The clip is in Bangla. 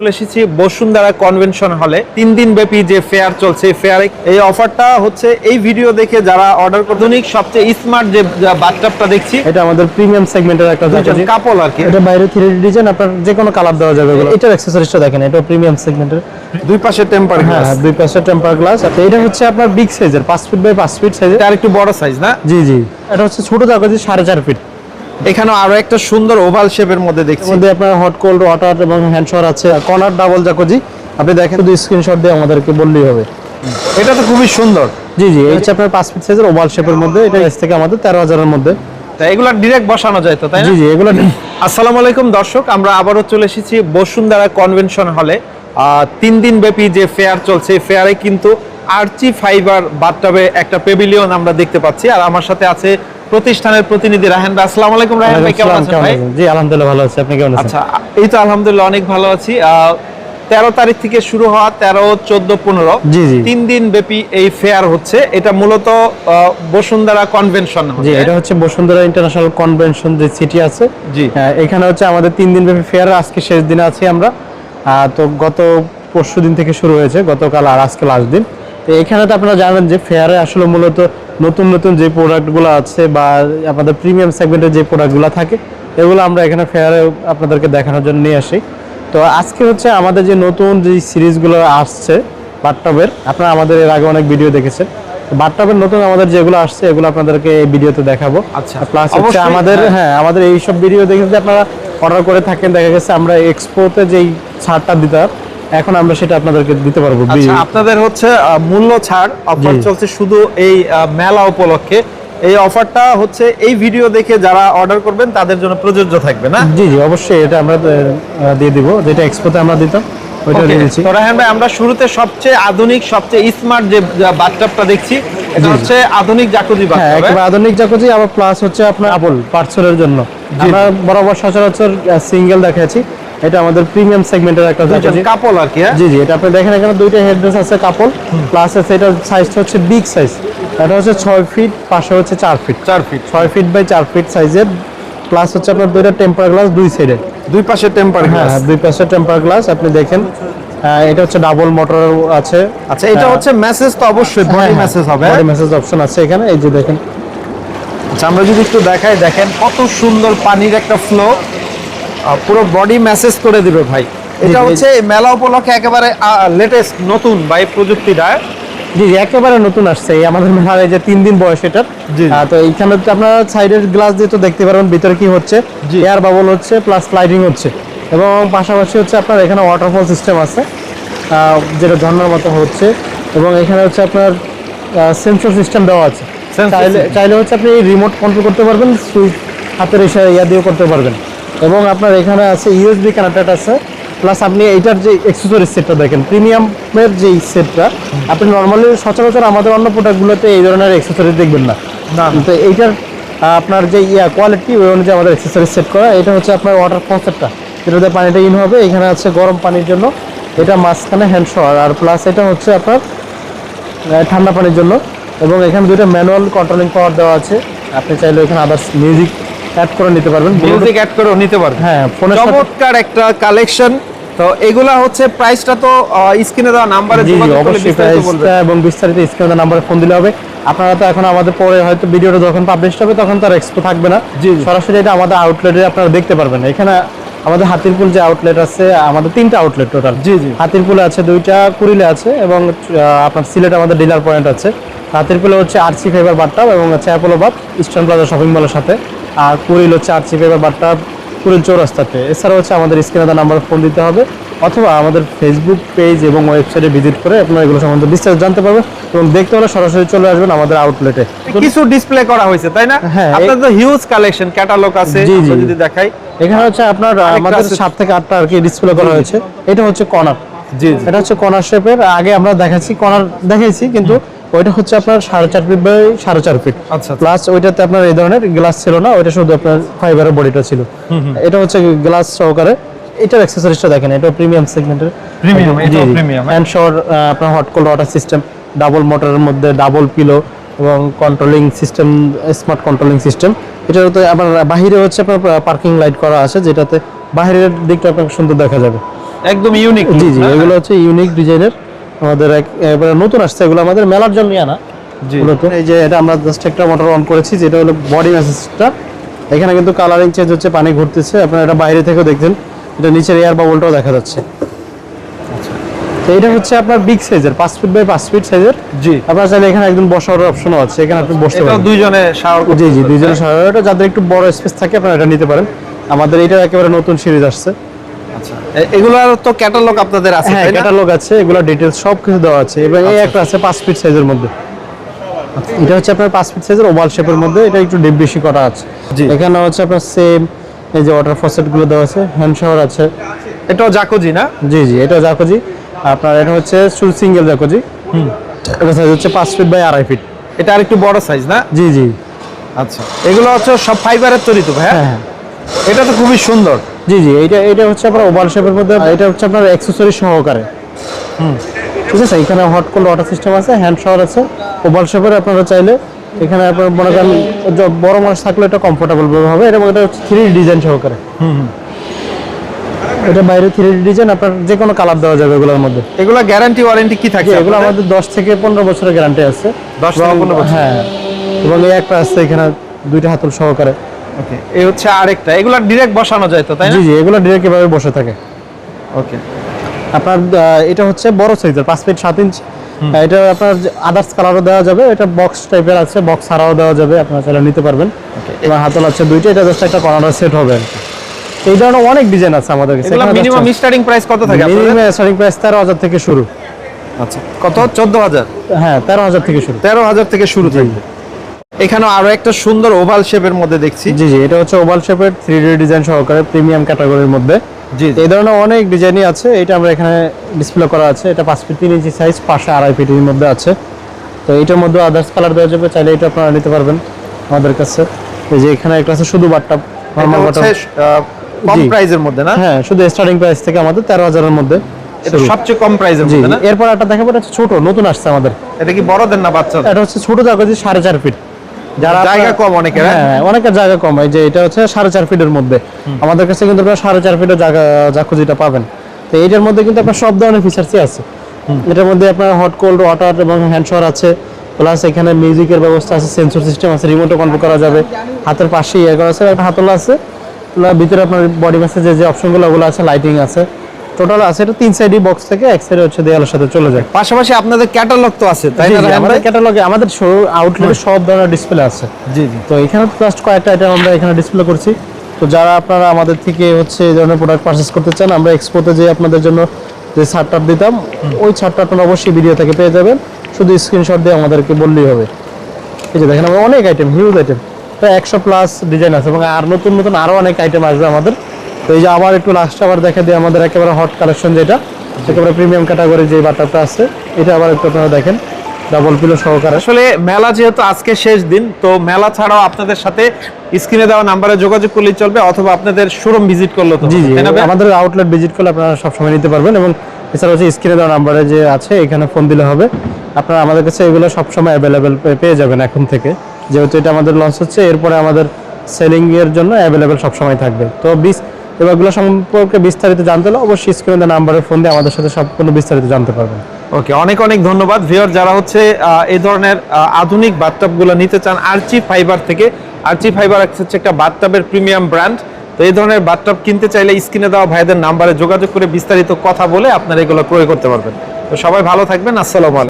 চলে এসেছি বসুন্ধরা কনভেনশন হলে তিন দিন ব্যাপী যে ফেয়ার চলছে ফেয়ারে এই অফারটা হচ্ছে এই ভিডিও দেখে যারা অর্ডার আধুনিক সবচেয়ে স্মার্ট যে বাথটাবটা দেখছি এটা আমাদের প্রিমিয়াম সেগমেন্টের একটা কাপল আর কি। এটা বাইরে থ্রি ডিজাইন আপনার যে কোনো কালার দেওয়া যাবে এগুলো। এটার অ্যাক্সেসরিজটা দেখেন এটা প্রিমিয়াম সেগমেন্টের দুই পাশে টেম্পার হ্যাঁ হ্যাঁ, দুই পাশে টেম্পার গ্লাস আচ্ছা এটা হচ্ছে আপনার বিগ সাইজের পাঁচ ফিট বাই পাঁচ ফিট সাইজের আর একটু বড় সাইজ না? জি জি। এটা হচ্ছে ছোট জায়গা সাড়ে চার ফিট এখানে আরও একটা সুন্দর ওভাল শেপের মধ্যে এর দেখছি মধ্যে আপনার হট কোল্ড ওয়াটার এবং হ্যান্ড শাওয়ার আছে। কর্নার ডাবল জাকোজি আপনি দেখেন শুধু স্ক্রিনশট দিয়ে আমাদেরকে বললেই হবে। এটা তো খুবই সুন্দর। জি জি এই হচ্ছে আপনার পাঁচ ফিট সাইজের ওভাল শেপের মধ্যে। এটা এস থেকে আমাদের তেরো হাজারের মধ্যে। তা এগুলো ডিরেক্ট বসানো যায় তো তাই না? জি জি এগুলো আসসালামু আলাইকুম দর্শক আমরা আবারও চলে এসেছি বসুন্ধরা কনভেনশন হলে তিন দিন ব্যাপী যে ফেয়ার চলছে এই ফেয়ারে কিন্তু আর্চি ফাইবার বাথটাবে একটা পেভিলিয়ন আমরা দেখতে পাচ্ছি। আর আমার সাথে আছে প্রতিষ্ঠানের প্রতিনিধি রাহেন ভাই আসসালামু আলাইকুম রাহেন ভাই কেমন আছেন ভাই? জি আলহামদুলিল্লাহ ভালো আছি আপনি কেমন আছেন? আচ্ছা এই তো আলহামদুলিল্লাহ অনেক ভালো আছি। তেরো তারিখ থেকে শুরু হওয়া তেরো চোদ্দ পনেরো। জি, জি। তিন দিন ব্যাপী এই ফেয়ার হচ্ছে। এটা মূলত বসুন্ধরা কনভেনশন জি এটা হচ্ছে বসুন্ধরা ইন্টারন্যাশনাল কনভেনশন যে সিটি আছে। জি। এখানে হচ্ছে আমাদের তিন দিন ব্যাপী ফেয়ার আজকে শেষ দিনে আছি আমরা। তো গত পরশু দিন থেকে শুরু হয়েছে গতকাল আর আজকে লাস্ট দিন। তো এখানে তো আপনারা জানেন যে ফেয়ারে আসলে মূলত নতুন নতুন যে প্রোডাক্টগুলো আছে বা আমাদের প্রিমিয়াম সেগমেন্টের যে প্রোডাক্টগুলো থাকে এগুলো আমরা এখানে ফেয়ারে আপনাদেরকে দেখানোর জন্য নিয়ে আসি তো আজকে হচ্ছে আমাদের যে নতুন যে সিরিজগুলো আসছে বাথটবের আপনারা আমাদের এর আগে অনেক ভিডিও দেখেছেন বাথটবের নতুন আমাদের যেগুলো আসছে এগুলো আপনাদেরকে এই ভিডিওতে দেখাবো আচ্ছা। প্লাস হচ্ছে আমাদের হ্যাঁ। হ্যাঁ আমাদের এইসব ভিডিও দেখে যদি আপনারা অর্ডার করে থাকেন দেখা গেছে আমরা এক্সপোতে যেই ছাড়টা দিতাম এখন আমরা সেটা আপনাদেরকে দিতে পারব আচ্ছা আপনাদের হচ্ছে মূল্য ছাড় অফার চলছে শুধু এই মেলা উপলক্ষে। এই অফারটা হচ্ছে এই ভিডিও দেখে যারা অর্ডার করবেন তাদের জন্য প্রযোজ্য থাকবে না? জি জি অবশ্যই এটা আমরা দিয়ে দিব যেটা এক্সপোতে আমরা দিতাম ওইটা Okay, তো রায়হান ভাই আমরা শুরুতে সবচেয়ে আধুনিক সবচেয়ে স্মার্ট যে বাথটাবটা দেখছি এটা হচ্ছে আধুনিক জাকুজি হ্যাঁ বাথটাব আধুনিক জাকুজি আবার প্লাস হচ্ছে আপনার আপল পার্সেলের জন্য। আমরা বরাবর সচরাচর সিঙ্গেল দেখাচ্ছি। এটা আমাদের প্রিমিয়াম সেগমেন্টের একটা কাপল আর কি হ্যাঁ? জি জি এটা আপনি দেখেন এখানে দুইটা হেডরেস আছে কাপল প্লাস আছে এটার সাইজটা হচ্ছে বিগ সাইজ এটা হচ্ছে ছয় ফিট পাশে হচ্ছে চার ফিট চার ফিট ছয় ফিট বাই চার ফিট সাইজের প্লাস হচ্ছে আপনার দুইটা টেম্পার গ্লাস দুই সাইডে দুই পাশে টেম্পার হ্যাঁ হ্যাঁ, দুই পাশে টেম্পার গ্লাস আপনি দেখেন। এটা হচ্ছে ডাবল মোটর আছে। আচ্ছা এটা হচ্ছে মেসেজ তো অবশ্যই হ্যাঁ, বডি মেসেজ হবে বডি মেসেজ অপশন আছে এখানে এই যে দেখেন। আচ্ছা আমরা যদি একটু দেখাই দেখেন কত সুন্দর পানির একটা ফ্লো পুরো বডি ম্যাসেজ করে দিবে ভাই। এটা হচ্ছে মেলা উপলক্ষে একেবারে লেটেস্ট নতুন এই প্রযুক্তিটা জি জি, একেবারে নতুন আসছে এই আমাদের মেলার এই যে তিন দিন বয়স এটার। তো এইখানে তো আপনারা সাইডের গ্লাস দিয়ে তো দেখতে পারবেন ভিতরে কি হচ্ছে। এয়ার বাবল হচ্ছে প্লাস স্লাইডিং হচ্ছে। এবং পাশাপাশি হচ্ছে আপনার এখানে ওয়াটারফল সিস্টেম আছে যেটা ঝর্ণার মতো হচ্ছে। এবং এখানে হচ্ছে আপনার সেন্সর সিস্টেম দেওয়া আছে। চাইলে চাইলে হচ্ছে আপনি রিমোট কন্ট্রোল করতে পারবেন সুইচ হাতের এসে ইয়া দিয়েও করতে পারবেন। এবং আপনার এখানে আছে ইউএসবি কানেক্টেড আছে। প্লাস আপনি এইটার যে এক্সেসরি সেটটা দেখেন প্রিমিয়ামের যে সেটটা আপনি নর্মালি সচরাচর আমাদের অন্য প্রোডাক্টগুলোতে এই ধরনের এক্সেসরি দেখবেন না। না। তো এইটার আপনার যে ইয়া কোয়ালিটি ওই অনুযায়ী আমাদের এক্সেসরি সেট করা এটা হচ্ছে আপনার ওয়াটার ফসেটটা যেটাতে পানিটা ইন হবে এখানে আছে গরম পানির জন্য। এটা মাঝখানে হ্যান্ড শাওয়ার আর প্লাস এটা হচ্ছে আপনার ঠান্ডা পানির জন্য। এবং এখানে দুইটা ম্যানুয়াল কন্ট্রোলিং পাওয়ার দেওয়া আছে। আপনি চাইলে এখানে আদার্স মিউজিক অ্যাড করে নিতে পারবেন। মিউজিক অ্যাড করেও নিতে পারবে হ্যাঁ ফোনের চমৎকার একটা কালেকশন তো এগুলা হচ্ছে প্রাইসটা তো স্ক্রিনে দেওয়া নাম্বারে যোগাযোগ করলে বিস্তারিত বলবে এবং বিস্তারিত স্ক্রিনে নাম্বারে ফোন দিলে হবে। আপনারা তো এখন আমাদের পরে হয়তো ভিডিওটা যখন পাবলিশ হবে তখন তার এক্সপো থাকবে না। সরাসরি এটা আমাদের আউটলেটে আপনারা দেখতে পারবেন। এখানে আমাদের হাতিরপুল যে আউটলেট আছে আমাদের তিনটা আউটলেট টোটাল জি, জি। হাতিরপুলে আছে দুইটা কুড়িলে আছে এবং আপনার সিলেট আমাদের ডিলার পয়েন্ট আছে। হাতিরপুলে হচ্ছে আরসি ফাইবার বাট্টাপ এবং হচ্ছে অ্যাপোলো বাদ ইস্টার্ন প্লাজা শপিং মলের সাথে। আর কুড়িল হচ্ছে আরসি ফাইবার বাট্টাপ কুড়িল চৌরাস্তাতে। এছাড়া হচ্ছে আমাদের স্ক্রিনে নাম্বার ফোন দিতে হবে অথবা আমাদের ফেসবুক পেজ এবং ওয়েবসাইটে ভিজিট করে আপনারা এগুলো সম্বন্ধে বিস্তারিত জানতে পারবেন এবং দেখতে হলে সরাসরি চলে আসবেন আমাদের আউটলেটে কিছু ডিসপ্লে করা হয়েছে তাই না? হ্যাঁ, তো হিউজ কালেকশন ক্যাটালগ আছে। যদি দেখাই। এখানে হচ্ছে আপনার আমাদের। সাত থেকে আটটা আর কি ডিসপ্লে করা হয়েছে। এটা হচ্ছে কর্নার জি এটা হচ্ছে কর্নার শেপের আগে আমরা দেখাচ্ছি কর্নার দেখাইছি কিন্তু ওইটা হচ্ছে আপনার সাড়ে চার ফিট বাই সাড়ে চার ফিট আচ্ছা, আচ্ছা। প্লাস ওইটাতে আপনার এই ধরনের গ্লাস ছিল না ওইটা শুধু আপনার ফাইবারের বডিটা ছিল। এটা হচ্ছে গ্লাস সহকারে। এটার অ্যাক্সেসরিজটা দেখেন এটা প্রিমিয়াম সেগমেন্টের এটাও premium, হ্যাঁ। হ্যান্ড শাওয়ার আপনার hot cold water system double মোটরের মধ্যে ডাবল পিলো এবং controlling system smart controlling system এটার তো আবার বাহিরে হচ্ছে আপনার পার্কিং লাইট করা আছে যেটাতে বাইরের দিকটা আপনার সুন্দর দেখা যাবে। একদম ইউনিক জি জি এগুলো হচ্ছে ইউনিক ডিজাইনের আমাদের এবারে নতুন আসছে এগুলো আমাদের মেলার জন্য আনা জি। এই যে এটা আমরা জাস্ট একটা মোটর অন করেছি যেটা হলো বডি মেসেজটা এখানে কিন্তু কালারিং চেঞ্জ হচ্ছে পানি ঘুরতেছে আপনারা এটা বাইরে থেকেও দেখছেন। এটা নিচের এয়ার বাবলটাও দেখা যাচ্ছে। তো এটা হচ্ছে আপনার বিগ সাইজের পাঁচ ফিট বাই পাঁচ ফিট সাইজের জি। আপনার চাইলে এখানে একদম বসার অপশনও আছে এখানে আপনি বসতে এটা পারেন দুইজনে শাওয়ার জি জি দুইজনের সহায়তা যাদের একটু বড় স্পেস থাকে আপনারা এটা নিতে পারেন। আমাদের এটা একেবারে নতুন সিরিজ আসছে। আচ্ছা। এগুলোর তো ক্যাটালগ আপনাদের আছে হ্যাঁ ক্যাটালগ আছে এগুলো ডিটেলস সব কিছু দেওয়া আছে। এবং এই একটা আছে পাঁচ ফিট সাইজের মধ্যে। এটা হচ্ছে আপনার পাঁচ ফিট সাইজের ওভাল শেপের মধ্যে এটা একটু ডিপ বেশি করা আছে। জি। এখানে হচ্ছে আপনার সেম এই যে ওয়াটার ফসেটগুলো দেওয়া আছে হ্যান্ড শাওয়ার আছে। এটাও জাকোজি না? জি জি এটা জাকোজি। আপনার এটা হচ্ছে সিঙ্গেল জাকোজি। এটা সাইজ হচ্ছে পাঁচ ফিট বাই আড়াই ফিট এটা আর একটু বড় সাইজ না? জি জি। আচ্ছা। এগুলো হচ্ছে সব ফাইবারের তৈরি তো ভাই হ্যাঁ হ্যাঁ। এটা তো খুবই সুন্দর। জি জি এটা এটা হচ্ছে আপনার ওভাল শেপের মধ্যে এটা হচ্ছে আপনার অ্যাক্সেসরি সহকারে। ঠিক আছে এখানে হট কোল্ড ওয়াটার সিস্টেম আছে হ্যান্ড শাওয়ার আছে। ওভাল শেপের আপনারা চাইলে এখানে আপনার মনে করেন বড় মানুষ থাকলে এটা কমফোর্টেবল হবে। এটা এটা হচ্ছে থ্রি ডিজাইন সহকারে। হুম হুম। এটা বাইরে থ্রি ডিজাইন আপনার যে কোনো কালার দেওয়া যাবে এগুলোর মধ্যে। এগুলো গ্যারান্টি ওয়ারেন্টি কি থাকে এগুলো আমাদের দশ থেকে পনেরো বছরের গ্যারান্টি আছে। 10 থেকে 15 বছর। হ্যাঁ এবং এই একটা আছে এখানে দুইটা হাতল সহকারে। ওকে এই হচ্ছে আরেকটা। এগুলো ডিরেক্ট বসানো যায় তো তাই না? জি জি এগুলো ডিরেক্ট এভাবে বসে থাকে। ওকে। আপনার এটা হচ্ছে বড় সাইজের পাঁচ ফিট সাত ইঞ্চ আহ, এটা আপনার আদার্স কালারও দেওয়া যাবে এটা বক্স টাইপের আছে বক্স ছাড়াও দেওয়া যাবে আপনারা চাইলে নিতে পারবেন। এবং হাতল আছে দুইটা এটা জাস্ট একটা কর্নার সেট হবে এই ধরনের অনেক ডিজাইন আছে আমাদের কাছে মিনিমাম স্টার্টিং প্রাইস কত থাকে মিনিমাম স্টার্টিং প্রাইস তেরো হাজার থেকে শুরু। আচ্ছা কত? চোদ্দ হাজার? হ্যাঁ তেরো হাজার থেকে শুরু। তেরো হাজার থেকে শুরু থাকবে। এখানেও আরও একটা সুন্দর ওভাল শেপের মধ্যে দেখছি। জি জি এটা হচ্ছে ওভাল শেপের থ্রি ডি ডিজাইন সহকারে প্রিমিয়াম ক্যাটাগরির মধ্যে। জি এই ধরনের অনেক ডিজাইনই আছে এটা আমরা এখানে ডিসপ্লে করা আছে। এটা পাঁচ ফিট তিন ইঞ্চি সাইজ পাশে আড়াই ফিটের মধ্যে আছে। তো এটার মধ্যে আদার্স কালার দেওয়া যাবে চাইলে এটা আপনারা নিতে পারবেন আমাদের কাছে। এই যে এখানে একটা আছে শুধু বাট্টা নর্মাল হচ্ছে বাট্টা। আহ, কম প্রাইজের মধ্যে না? হ্যাঁ শুধু স্টার্টিং প্রাইস থেকে আমাদের তেরো হাজারের মধ্যে এটা সবচেয়ে কম প্রাইজের মধ্যে না? এরপর একটা দেখাবো এটা ছোট নতুন আসছে আমাদের। এটা কি বড়দের না বাচ্চাদের? এটা হচ্ছে ছোট জায়গা সাড়ে চার ফিট যারা জায়গা কম অনেকের, হ্যাঁ? হ্যাঁ অনেকের জায়গা কম। এই যে এটা হচ্ছে সাড়ে চার ফিটের মধ্যে। আমাদের কাছে কিন্তু আপনার সাড়ে চার ফিটের জায়গা জাকুজিটা পাবেন। তো এইটার মধ্যে কিন্তু আপনার সব ধরনের ফিচার্সই আছে। এটার মধ্যে আপনার হট কোল্ড ওয়াটার এবং হ্যান্ড শাওয়ার আছে। প্লাস এখানে মিউজিকের ব্যবস্থা আছে সেন্সর সিস্টেম আছে রিমোটও কন্ট্রোল করা যাবে। হাতের পাশে ইয়ে করা আছে একটা হাতলা আছে। ভিতরে আপনার বডি ম্যাসেজে যে অপশনগুলো ওগুলো আছে লাইটিং আছে। টোটাল আছে এটা তিন সাইডই বক্স থেকে এক সাইডে হচ্ছে দেয়ালের সাথে চলে যায়। পাশাপাশি আপনাদের ক্যাটালগ তো আছে তাই না আমাদের? ক্যাটালগে আমাদের শো আউটলেটে সব ধরনের ডিসপ্লে আছে। জি জি। তো এখানে জাস্ট কয়েকটা আইটেম আমরা এখানে ডিসপ্লে করছি। তো যারা আপনারা আমাদের থেকে হচ্ছে এই ধরনের প্রোডাক্ট পারচেস করতে চান আমরা এক্সপোতে যে আপনাদের জন্য যে ছাড়টা দিতাম ওই ছাড়টা আপনারা অবশ্যই ভিডিও থেকে পেয়ে যাবেন। শুধু স্ক্রিনশট দিয়ে আমাদেরকে বললেই হবে। এই যে দেখেন আমরা অনেক আইটেম হিউজ আইটেম প্রায় একশো প্লাস ডিজাইন আছে এবং আর নতুন নতুন আরও অনেক আইটেম আসবে আমাদের। তো এই যে আবার একটু লাস্ট আবার দেখা দিয়ে আমাদের একেবারে হট কালেকশন যেটা একেবারে প্রিমিয়াম ক্যাটাগরি যে বাটারটা আছে এটা আবার একটু আপনারা দেখেন ডাবল পিলো সহকারে। আসলে মেলা যেহেতু আজকে শেষ দিন তো মেলা ছাড়াও আপনাদের সাথে স্ক্রিনে দেওয়া নাম্বারে যোগাযোগ করলেই চলবে অথবা আপনাদের শোরুম ভিজিট করলে তো জি জি? আমাদের আউটলেট ভিজিট করলে আপনারা সবসময় নিতে পারবেন এবং এছাড়া হচ্ছে স্ক্রিনে দেওয়া নাম্বারে যে আছে এখানে ফোন দিলে হবে। আপনারা আমাদের কাছে এগুলো সবসময় অ্যাভেলেবেল পেয়ে যাবেন এখন থেকে। যেহেতু এটা আমাদের লঞ্চ হচ্ছে এরপরে আমাদের সেলিং এর জন্য অ্যাভেলেবেল সবসময় থাকবে। তো বিস এবারগুলো সম্পর্কে বিস্তারিত জানতে হলে অবশ্যই স্ক্রিনে নাম্বারে ফোন দিয়ে আমাদের সাথে সম্পূর্ণ বিস্তারিত জানতে পারবেন। ওকে অনেক অনেক ধন্যবাদ। ভিওর যারা হচ্ছে এই ধরনের আধুনিক বাথটাবগুলো নিতে চান আরচি ফাইবার থেকে। আরচি ফাইবার হচ্ছে একটা বাথটাবের প্রিমিয়াম ব্র্যান্ড তো এই ধরনের বাথটাব কিনতে চাইলে স্ক্রিনে দেওয়া ভাইদের নাম্বারে যোগাযোগ করে বিস্তারিত কথা বলে আপনারা এগুলো ক্রয় করতে পারবেন। তো সবাই ভালো থাকবেন, আসসালামু আলাইকুম।